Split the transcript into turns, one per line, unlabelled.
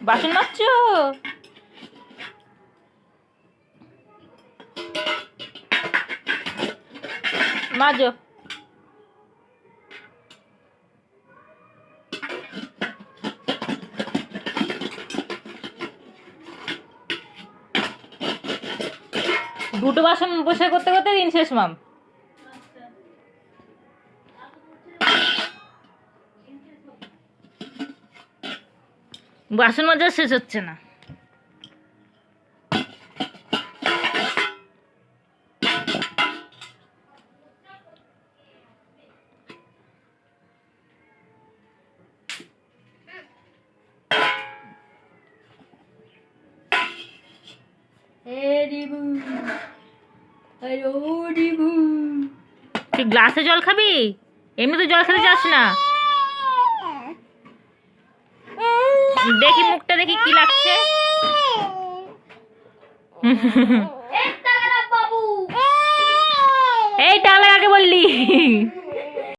বাসন মাজছো? মাজো। দুটো বাসন বসে করতে করতে দিন শেষ মাম। বাসন মাজা শেষ হচ্ছে না। তুই গ্লাসে জল খাবি? এমনি তো জল খেতে যাস না। দেখি মুখটা দেখি কি লাগছে। এই তাহলে আগে বললি?